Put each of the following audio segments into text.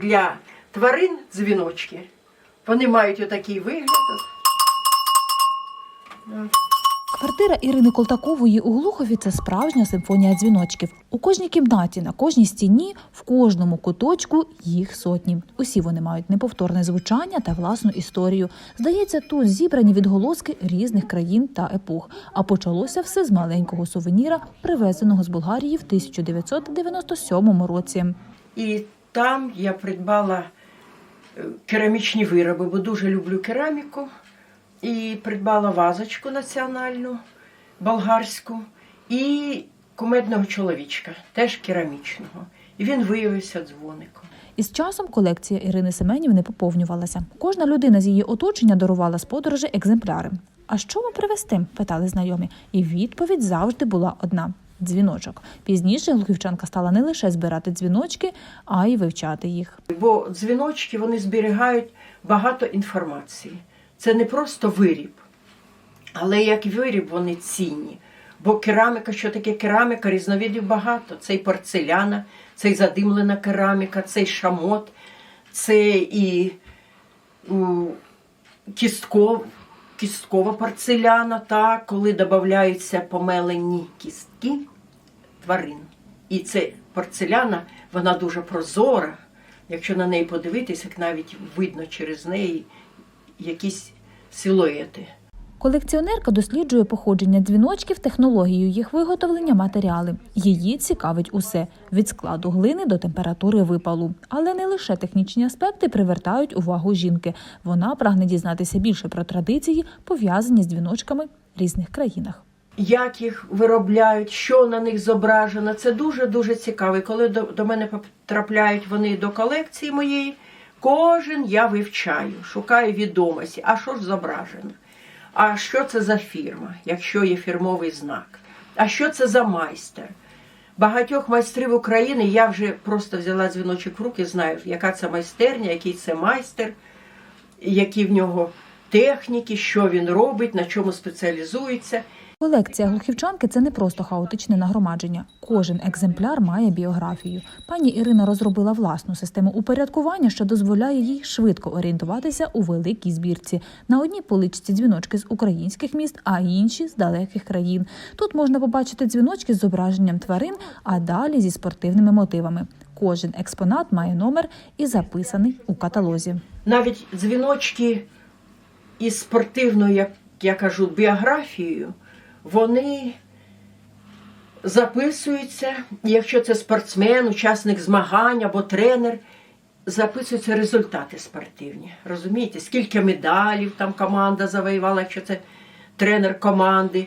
для тварин дзвіночки. Вони мають отакий вигляд. Квартира Ірини Колтакової у Глухові це справжня симфонія дзвіночків. У кожній кімнаті, на кожній стіні, в кожному куточку їх сотні. Усі вони мають неповторне звучання та власну історію. Здається, тут зібрані відголоски різних країн та епох. А почалося все з маленького сувеніра, привезеного з Болгарії в 1997 році. І там я придбала е, керамічні вироби, бо дуже люблю кераміку. І придбала вазочку національну, болгарську, і кумедного чоловічка, теж керамічного. І він виявився дзвоником. Із часом колекція Ірини Семенівни поповнювалася. Кожна людина з її оточення дарувала з подорожі екземпляри. А що вам привезти? питали знайомі. І відповідь завжди була одна: дзвіночок. Пізніше глухівчанка стала не лише збирати дзвіночки, а й вивчати їх. Бо дзвіночки вони зберігають багато інформації. Це не просто виріб, але як виріб вони цінні. Бо кераміка, що таке кераміка, різновидів багато. Це і порцеляна, це і задимлена кераміка, це і шамот, це і кістков, кісткова порцеляна, та, коли додаються помелені кістки тварин. І це порцеляна, вона дуже прозора. Якщо на неї подивитися, навіть видно через неї якісь силуети. Колекціонерка досліджує походження дзвіночків, технологію їх виготовлення, матеріали. Її цікавить усе від складу глини до температури випалу. Але не лише технічні аспекти привертають увагу жінки. Вона прагне дізнатися більше про традиції, пов'язані з дзвіночками в різних країнах. Як їх виробляють, що на них зображено, це дуже-дуже цікаво. І коли до, до мене потрапляють вони до колекції моєї, кожен я вивчаю, шукаю відомості. А що ж зображено? А що це за фірма, якщо є фірмовий знак? А що це за майстер? Багатьох майстрів України я вже просто взяла дзвіночок в руки, знаю, яка це майстерня, який це майстер, які в нього техніки, що він робить, на чому спеціалізується. Колекція глухівчанки це не просто хаотичне нагромадження. Кожен екземпляр має біографію. Пані Ірина розробила власну систему упорядкування, що дозволяє їй швидко орієнтуватися у великій збірці. На одній поличці дзвіночки з українських міст, а інші з далеких країн. Тут можна побачити дзвіночки з зображенням тварин, а далі зі спортивними мотивами. Кожен експонат має номер і записаний у каталозі. Навіть дзвіночки із спортивною, як я кажу, біографією, вони записуються, якщо це спортсмен, учасник змагань або тренер, записуються результати спортивні. Розумієте, скільки медалів там команда завоювала, якщо це тренер команди.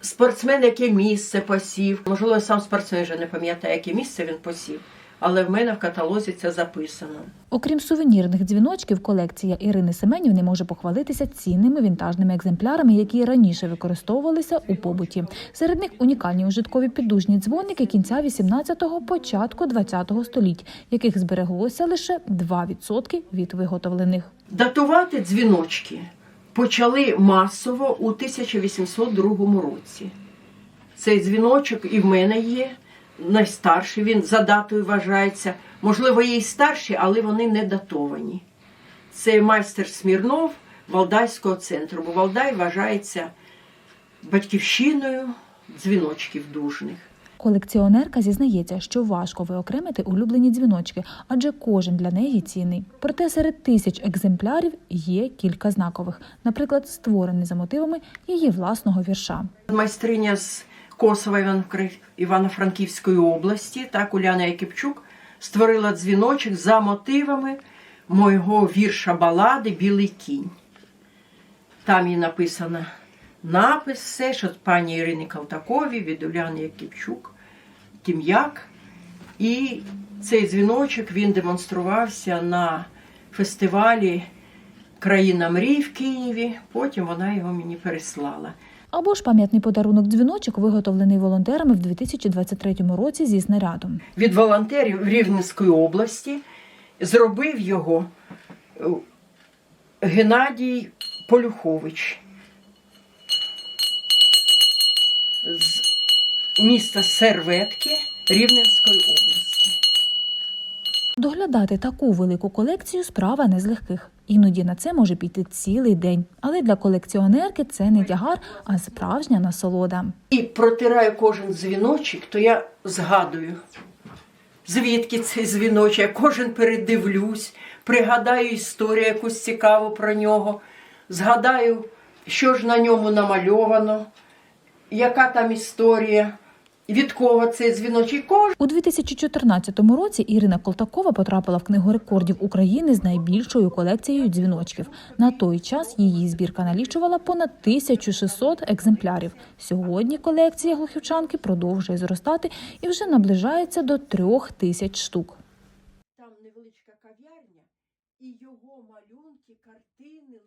Спортсмен, яке місце посів. Можливо, сам спортсмен вже не пам'ятає, яке місце він посів, але в мене в каталозі це записано. Окрім сувенірних дзвіночків, колекція Ірини Семенівни може похвалитися цінними вінтажними екземплярами, які раніше використовувалися у побуті. Серед них унікальні ужиткові піддужні дзвоники кінця 18-го, початку 20-го століть, яких збереглося лише 2% від виготовлених. Датувати дзвіночки почали масово у 1802 році. Цей дзвіночок і в мене є. Найстарший він за датою вважається. Можливо, є й старші, але вони не датовані. Це майстер Смірнов Валдайського центру, бо Валдай вважається батьківщиною дзвіночків дужних. Колекціонерка зізнається, що важко виокремити улюблені дзвіночки, адже кожен для неї цінний. Проте серед тисяч екземплярів є кілька знакових, наприклад, створений за мотивами її власного вірша. Майстриня з Косова Івано- Івано-Франківської області, так, Уляна Якипчук, створила дзвіночок за мотивами мого вірша балади Білий кінь. Там і написано напис, все, що пані Ірини Калтакові від Уляни Якипчук, Тім'як. І цей дзвіночок він демонструвався на фестивалі Країна мрій в Києві. Потім вона його мені переслала. Або ж пам'ятний подарунок дзвіночок, виготовлений волонтерами в 2023 році зі снарядом. від волонтерів Рівненської області. Зробив його е, Геннадій Полюхович з міста Серветки Рівненської області. Доглядати таку велику колекцію справа не з легких. Іноді на це може піти цілий день. Але для колекціонерки це не тягар, а справжня насолода. І протираю кожен дзвіночок, то я згадую, звідки цей дзвіночок, я кожен передивлюсь, пригадаю історію якусь цікаву про нього, згадаю, що ж на ньому намальовано, яка там історія, від кого цей дзвіночок. І Кожен У 2014 році Ірина Колтакова потрапила в книгу рекордів України з найбільшою колекцією дзвіночків. На той час її збірка налічувала понад 1600 екземплярів. Сьогодні колекція глухівчанки продовжує зростати і вже наближається до трьох тисяч штук. там невеличка кав'ярня, і його малюнки, картини,